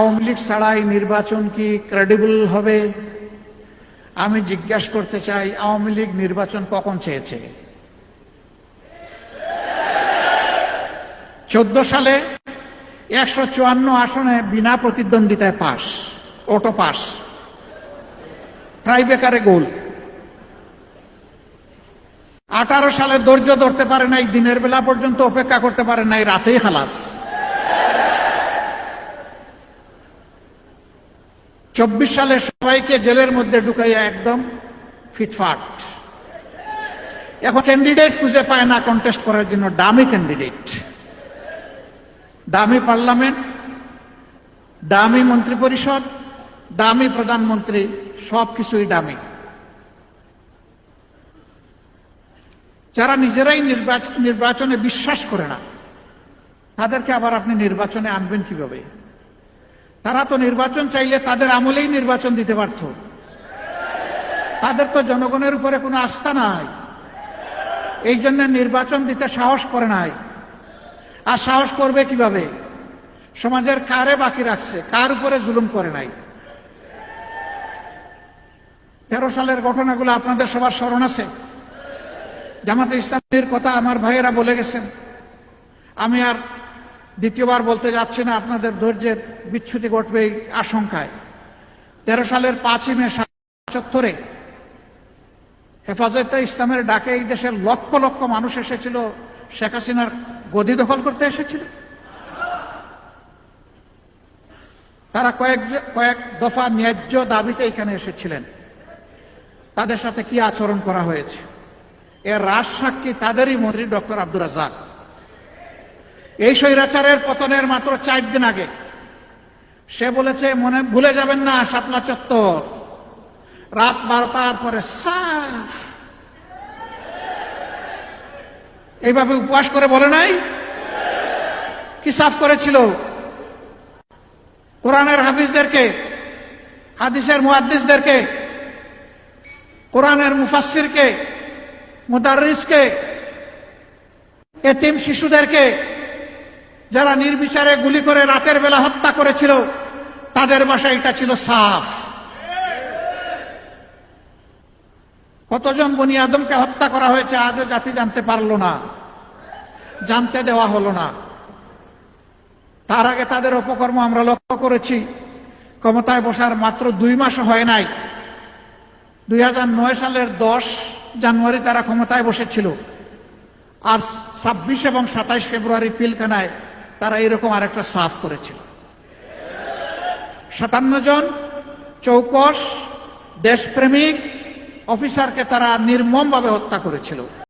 আওয়ামী লীগ ছাড়াই নির্বাচন কি ক্রেডিবল হবে? আমি জিজ্ঞাসা করতে চাই, আওয়ামী লীগ নির্বাচন কখন চেয়েছে? চোদ্দ সালে একশো চুয়ান্ন আসনে বিনা প্রতিদ্বন্দ্বিতায় পাস অটো পাস ট্রাইবেকারে গোল। আঠারো সালে ধৈর্য ধরতে পারে নাই, দিনের বেলা পর্যন্ত অপেক্ষা করতে পারে নাই, রাতেই খালাস। চব্বিশ সালে সবাইকে জেলের মধ্যে ঢুকাইয়া একদম ফিটফাট। এখন ক্যান্ডিডেট খুঁজে পায় না কন্টেস্ট করার জন্য দামি ক্যান্ডিডেট দামি পার্লামেন্ট দামি মন্ত্রী পরিষদ দামি প্রধানমন্ত্রী সব কিছুই দামি। যারা নিজেরাই নির্বাচনে বিশ্বাস করে না, তাদেরকে আবার আপনি নির্বাচনে আনবেন কীভাবে? তারা তো নির্বাচন চাইলে তাদের আমলেই নির্বাচন দিতে পারত। তাদের তো জনগণের উপরে কোনো আস্থা নাই। এই জন্য নির্বাচন দিতে সাহস করে নাই। আর সাহস করবে কীভাবে? সমাজের কারে বাকি রাখছে? কার উপরে জুলুম করে নাই? তেরো সালের ঘটনাগুলো আপনাদের সবার স্মরণ আছে। জামাতে ইসলামের কথা আমার ভাইয়েরা বলে গেছেন। আমি আর দ্বিতীয়বার বলতে যাচ্ছি না, আপনাদের ধৈর্যের বিচ্ছুতি ঘটবে এই আশঙ্কায়। তেরো সালের পাঁচই মে চত্বরে হেফাজতে ইসলামের ডাকে এই দেশের লক্ষ লক্ষ মানুষ এসেছিল, শেখ হাসিনার গদি দখল করতে এসেছিল। তারা কয়েক কয়েক দফা ন্যায্য দাবিতে এখানে এসেছিলেন। তাদের সাথে কি আচরণ করা হয়েছে? এর রাজ সাক্ষী তাদেরই মন্ত্রী ডক্টর আব্দুর রাজাক এই স্বৈরাচারের পতনের মাত্র চার দিন আগে। সে বলেছে, মনে, ভুলে যাবেন না, শাপলা চত্বর। রাত বারোটার পরে এইভাবে উপবাস করে বলে নাই? কি সাফ করেছিল? কোরআনের হাফিজদেরকে, হাদিসের মুহাদ্দিসদেরকে, কোরআনের মুফাসসিরকে মুদারিসকে এতিম শিশুদেরকে যারা নির্বিচারে গুলি করে রাতের বেলা হত্যা করেছিল, তাদের বাসায় এটা ছিল সাফ। কতজন বনি আদমকে হত্যা করা হয়েছে আজও জাতি জানতে পারল না, জানতে দেওয়া হলো না। তার আগে তাদের অপকর্ম আমরা লক্ষ্য করেছি, ক্ষমতায় বসার মাত্র দুই মাস হয় নাই। দুই নয় সালের দশ জানুয়ারি তারা ক্ষমতায় বসেছিল। আর ছাব্বিশ এবং সাতাইশ ফেব্রুয়ারি পিলখানায় তারা এরকম আরেকটা সাফ করেছিল। সাতান্ন জন চৌকস দেশপ্রেমিক অফিসারকে তারা নির্মমভাবে হত্যা করেছিল।